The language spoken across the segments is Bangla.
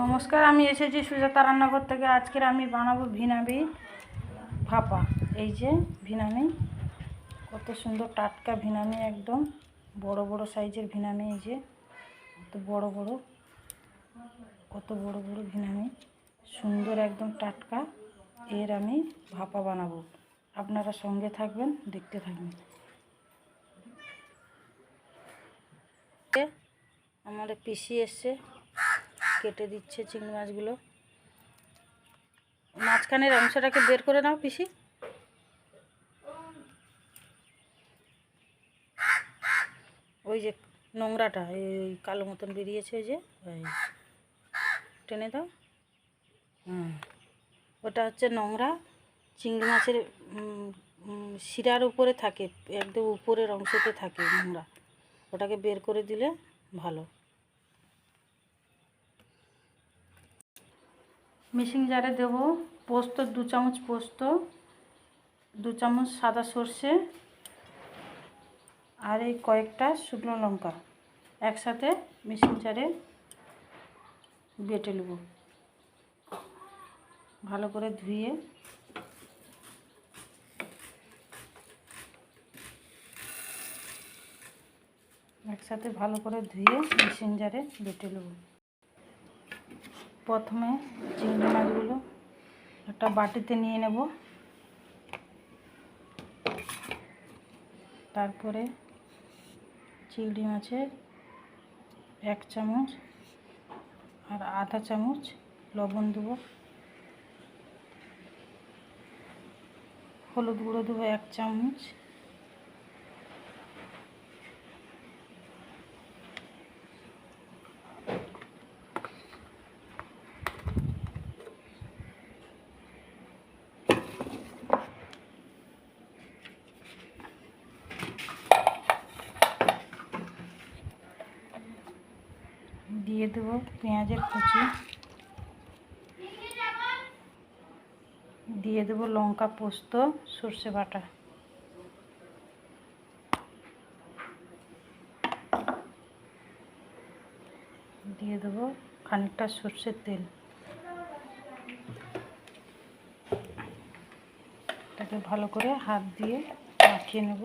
নমস্কার, আমি এসেছি সুজাতা রান্নাঘর থেকে। আজকের আমি বানাবো ভিনাবি ভাপা। এই যে ভিনামি, কত সুন্দর টাটকা ভিনামি একদম। বড় বড় সাইজের ভিনামি এই যে, কত বড় বড়, কত বড় বড় ভিনামি। সুন্দর একদম টাটকা। এর আমি ভাপা বানাবো। আপনারা সঙ্গে থাকবেন, দেখতে থাকবেন। আমাদের পিসি এসছে। কেটে দিচ্ছে চিংড়ি মাছগুলো। মাঝখানের অংশটাকে বের করে নাও পিসি। ওই যে নোংরাটা, এই কালো মতন বেরিয়েছে ওই যে টেনে দাও। হুম, ওটা হচ্ছে নোংরা। চিংড়ি মাছের শিরার উপরে থাকে, একদম উপরের অংশতে থাকে নোংরা। ওটাকে বের করে দিলে ভালো। মিক্সিং জারে দেব পোস্ত, দু চামচ পোস্ত, দু চামচ সাদা সর্ষে আর এই কয়েকটা শুকনো লঙ্কা একসাথে মিক্সিং জারে বেটে নেব। ভালো করে ধুয়ে একসাথে ভালো করে ধুয়ে মিক্সিং জারে বেটে নেব। প্রথমে চিংড়ি মাছগুলো একটা বাটিতে নিয়ে নেব। তারপরে চিংড়ি মাছের এক চামচ আর আধা চামচ লবণ দেবো। হলুদ গুঁড়ো দেবো এক চামচ। দিয়ে দেবো পেঁয়াজের কুচি। দিয়ে দেবো লঙ্কা পোস্ত, সর্ষে বাটা। দিয়ে দেবো খানিকটা সর্ষের তেল। এটাকে ভালো করে হাত দিয়ে মাখিয়ে নেব।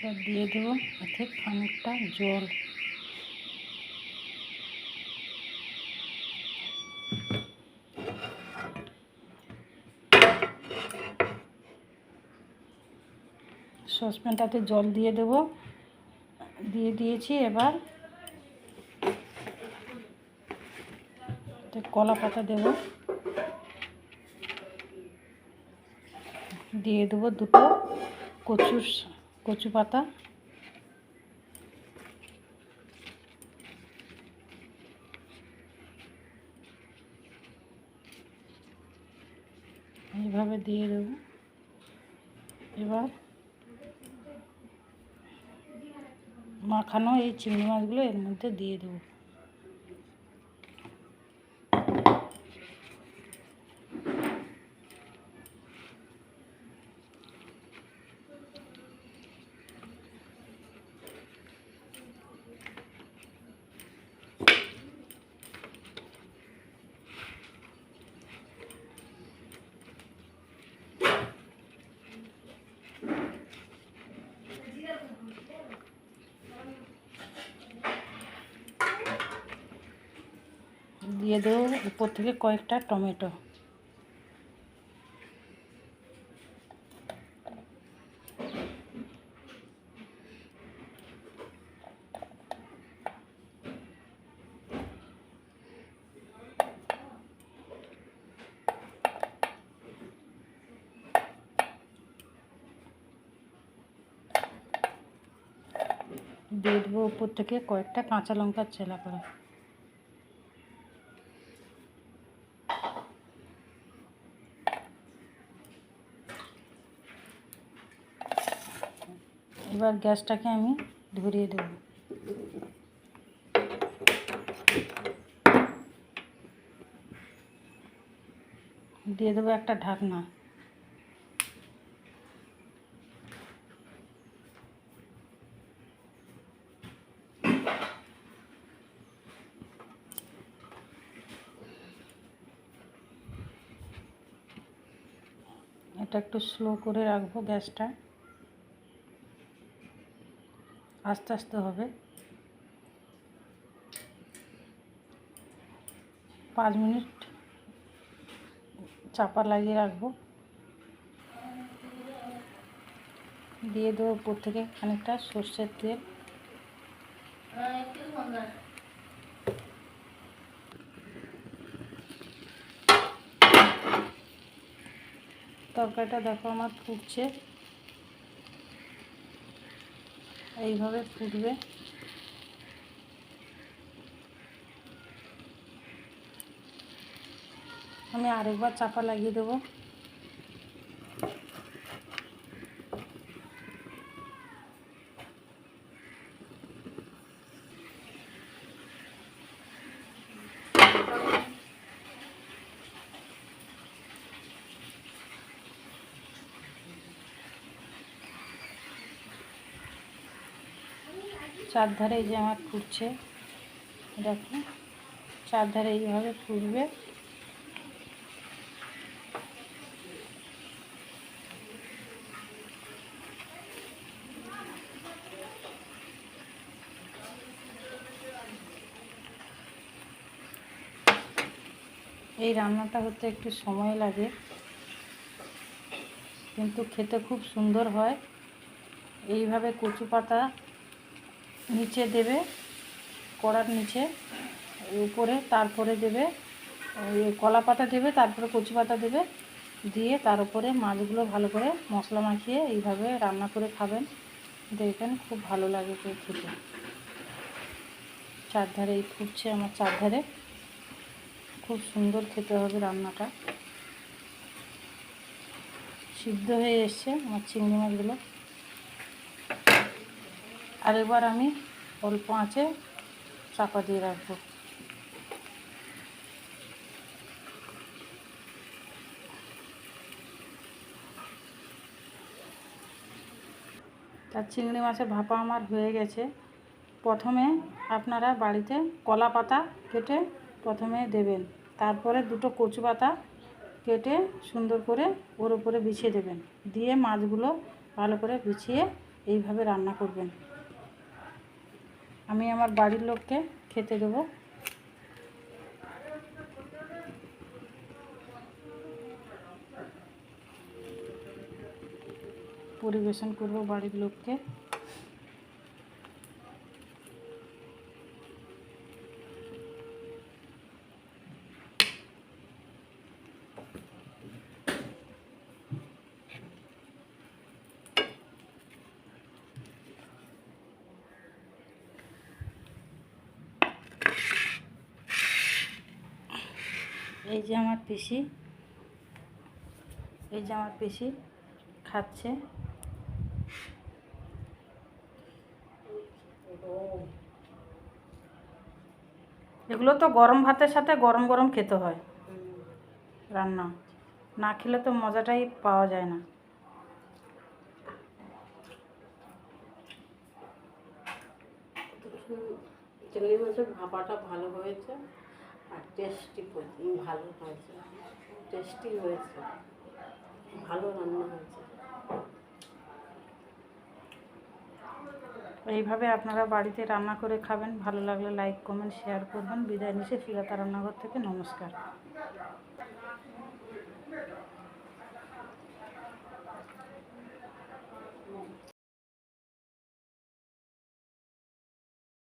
এবার দিয়ে দেবো এতে খানিকটা জল। সসপ্যানটাতে জল দিয়ে দেবো। দিয়ে দিয়েছি এবার কলা পাতা দেব। দিয়ে দেবো দুটো কচুর কচু পাতা। এইভাবে দিয়ে দেবো। এবার মাখানো এই চিংড়ি মাছগুলো এর মধ্যে দিয়ে দেবো। দিয়ে দেবো উপর থেকে কয়েকটা টমেটো। দিয়ে দেবো উপর থেকে কয়েকটা কাঁচা লঙ্কার চেলা করে। এবার গ্যাসটাকে আমি ধরিয়ে দেব দিয়ে দেবো একটা ঢাকনা এটা একটু স্লো করে রাখব গ্যাসটা। আস্তে আস্তে হবে। পাঁচ মিনিট চাপা লাগিয়ে রাখব। দিয়ে দেবো উপর থেকে খানিকটা সর্ষের তেল। তরকারিটা দেখো আমার ফুটছে। এইভাবে ফুটবে। আমি আরেকবার চাপা লাগিয়ে দেবো। চারধারে এই যে আমার ফুটছে, দেখো, চারধারে এইভাবে ফুটবে। এই রান্নাটা হতে একটু সময় লাগে, কিন্তু খেতে খুব সুন্দর হয়। এইভাবে কচু পাতা নিচে দেবে, কড়ার নিচে, উপরে, তারপরে দেবে কলা পাতা দেবে, তারপরে কচু পাতা দেবে, দিয়ে তার উপরে মাছগুলো ভালো করে মশলা মাখিয়ে এইভাবে রান্না করে খাবেন। দেখবেন খুব ভালো লাগে খেতে। চারধারে এই ফুটছে আমার চারধারে। খুব সুন্দর খেতে হবে রান্নাটা। সিদ্ধ হয়ে এসছে আমার চিংড়ি মাছগুলো। আর এবার আমি অল্প আঁচে চাপা দিয়ে রাখব। তার চিংড়ি মাছের ভাপা আমার হয়ে গেছে। প্রথমে আপনারা বাড়িতে কলা পাতা কেটে প্রথমে দেবেন। তারপরে দুটো কচু পাতা কেটে সুন্দর করে ওর উপরে বিছিয়ে দেবেন। দিয়ে মাছগুলো ভালো করে বিছিয়ে এইভাবে রান্না করবেন। আমি আমার বাড়ির লোককে খেতে দেবো। পরিবেশন করব বাড়ির লোককে। এই যে আমার পিসি। এই যে আমার পিসি খাচ্ছে। এগুলো তো গরম ভাতের সাথে গরম গরম খেতে হয় রান্না। না খেলে তো মজাটাই পাওয়া যায় না। চিংড়ি মাছের ভাপাটা ভালো হয়েছে। টেস্টি ভালো হয়েছে। টেস্টি হয়েছে। ভালো রান্না হয়েছে। এইভাবে আপনারা বাড়িতে রান্না করে খাবেন, ভালো লাগলে লাইক কমেন্ট শেয়ার করবেন। বিদায় নিশে ফিরাতা রান্নাঘর থেকে। নমস্কার।